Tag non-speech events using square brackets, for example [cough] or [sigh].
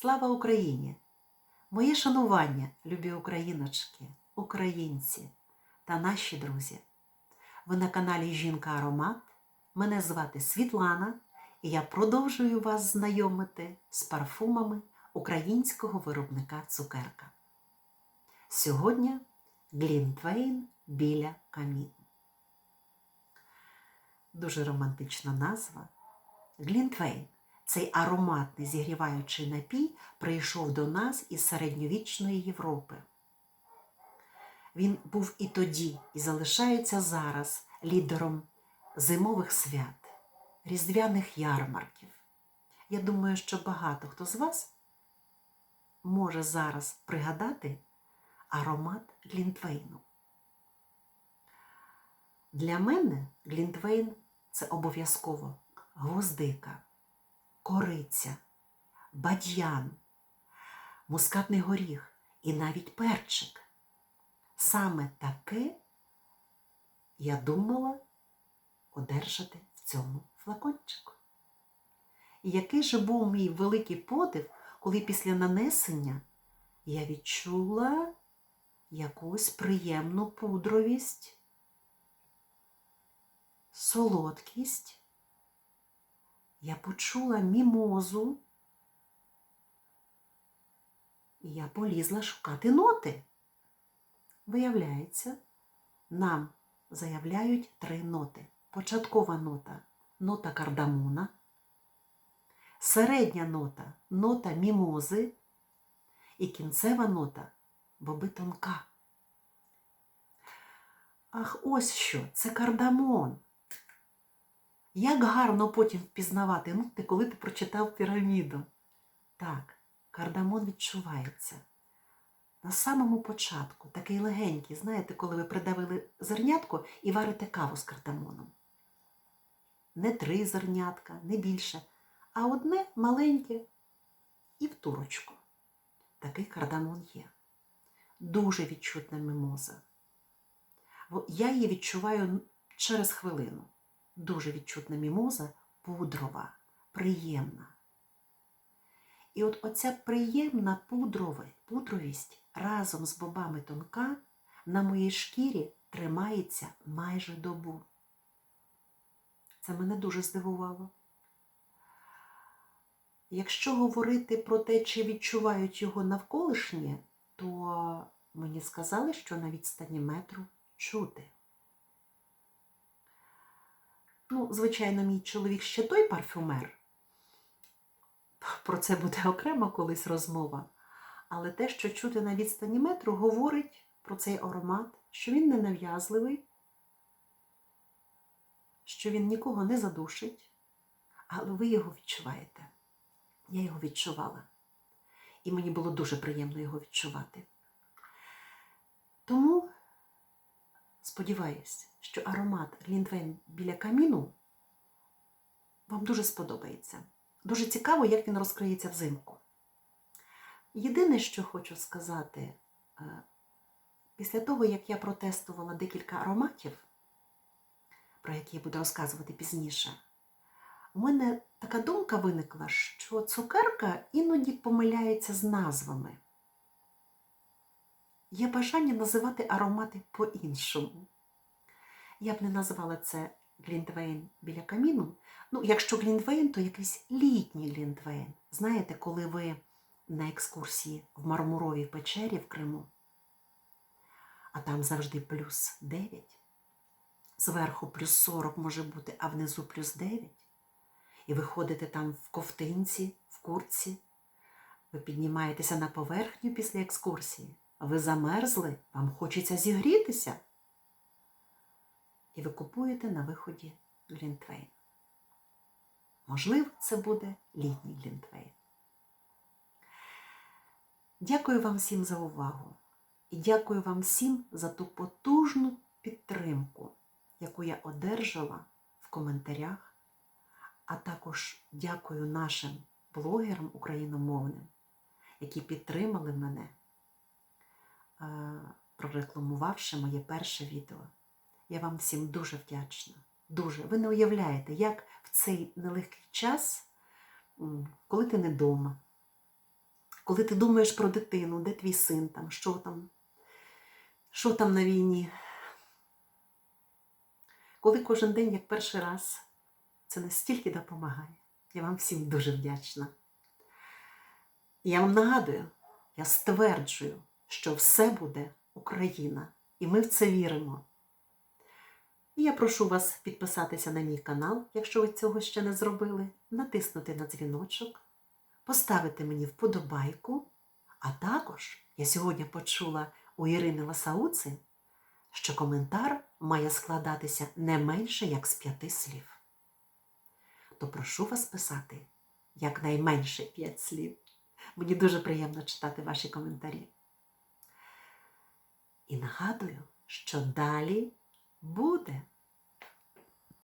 Слава Україні! Моє шанування, любі україночки, українці та наші друзі. Ви на каналі Жінка Аромат. Мене звати Світлана, і я продовжую вас знайомити з парфумами українського виробника цукерка. Сьогодні Глінтвейн біля каміну. Дуже романтична назва. Глінтвейн. Цей ароматний зігріваючий напій прийшов до нас із середньовічної Європи. Він був і тоді, і залишається зараз лідером зимових свят, різдвяних ярмарків. Я думаю, що багато хто з вас може зараз пригадати аромат Глінтвейну. Для мене Глінтвейн це обов'язково гвоздика, кориця, бадьян, мускатний горіх і навіть перчик. Саме таке я думала одержати в цьому флакончику. І який же був мій великий подив, коли після нанесення я відчула якусь приємну пудровість, солодкість. Я почула мімозу, і я полізла шукати ноти. Виявляється, нам заявляють три ноти. Початкова нота нота кардамона, середня нота нота мімози і кінцева нота боби тонка. Ах, ось що, це кардамон. Як гарно потім впізнавати ноти, коли ти прочитав піраміду. Так, кардамон відчувається. На самому початку, такий легенький, знаєте, коли ви придавили зернятко і варите каву з кардамоном. Не три зернятка, не більше, а одне маленьке і в турочку. Такий кардамон є. Дуже відчутна мимоза. Я її відчуваю через хвилину. Дуже відчутна мімоза, пудрова, приємна. І от оця приємна пудрова, пудровість разом з бобами тонка на моїй шкірі тримається майже добу. Це мене дуже здивувало. Якщо говорити про те, чи відчувають його навколишнє, то мені сказали, що на відстані метру чути. Ну, звичайно, мій чоловік ще той парфюмер. Про це буде [laughs] окремо колись розмова. Але те, що чути на відстані метру, говорить про цей аромат, що він не нав'язливий, що він нікого не задушить, але ви його відчуваєте. Я його відчувала. І мені було дуже приємно його відчувати. Тому сподіваюся, що аромат Глінтвейн біля каміну вам дуже сподобається. Дуже цікаво, як він розкриється взимку. Єдине, що хочу сказати, е, після того, як я протестувала декілька ароматів, про які я буду розказувати пізніше, у мене така думка виникла, що цукерка іноді помиляється з назвами. Є бажання називати аромати по-іншому. Я б не назвала це Глінтвейн біля каміну. Ну, якщо Глінтвейн, то якийсь літній Глінтвейн. Знаєте, коли ви на екскурсії в Мармуровій печері в Криму, а там завжди плюс 9, зверху плюс 40 може бути, а внизу плюс 9. І ви ходите там в ковтинці, в курці, ви піднімаєтеся на поверхню після екскурсії, ви замерзли, вам хочеться зігрітися. І ви купуєте на виході Глінтвейн. Можливо, це буде літній Глінтвейн. Дякую вам всім за увагу. І дякую вам всім за ту потужну підтримку, яку я одержала в коментарях. А також дякую нашим блогерам україномовним, які підтримали мене, прорекламувавши моє перше відео. Я вам всім дуже вдячна. Дуже. Ви не уявляєте, як в цей нелегкий час, коли ти не вдома, коли ти думаєш про дитину, де твій син там, що там, що там на війні. Коли кожен день, як перший раз, це настільки допомагає. Я вам всім дуже вдячна. Я вам нагадую, я стверджую, що все буде Україна, і ми в це віримо. І я прошу вас підписатися на мій канал, якщо ви цього ще не зробили, натиснути на дзвіночок, поставити мені вподобайку. А також я сьогодні почула у Ірини Ласауци, що коментар має складатися не менше як з п'яти слів. То прошу вас писати якнайменше п'ять слів. Мені дуже приємно читати ваші коментарі. І нагадую, що далі буде.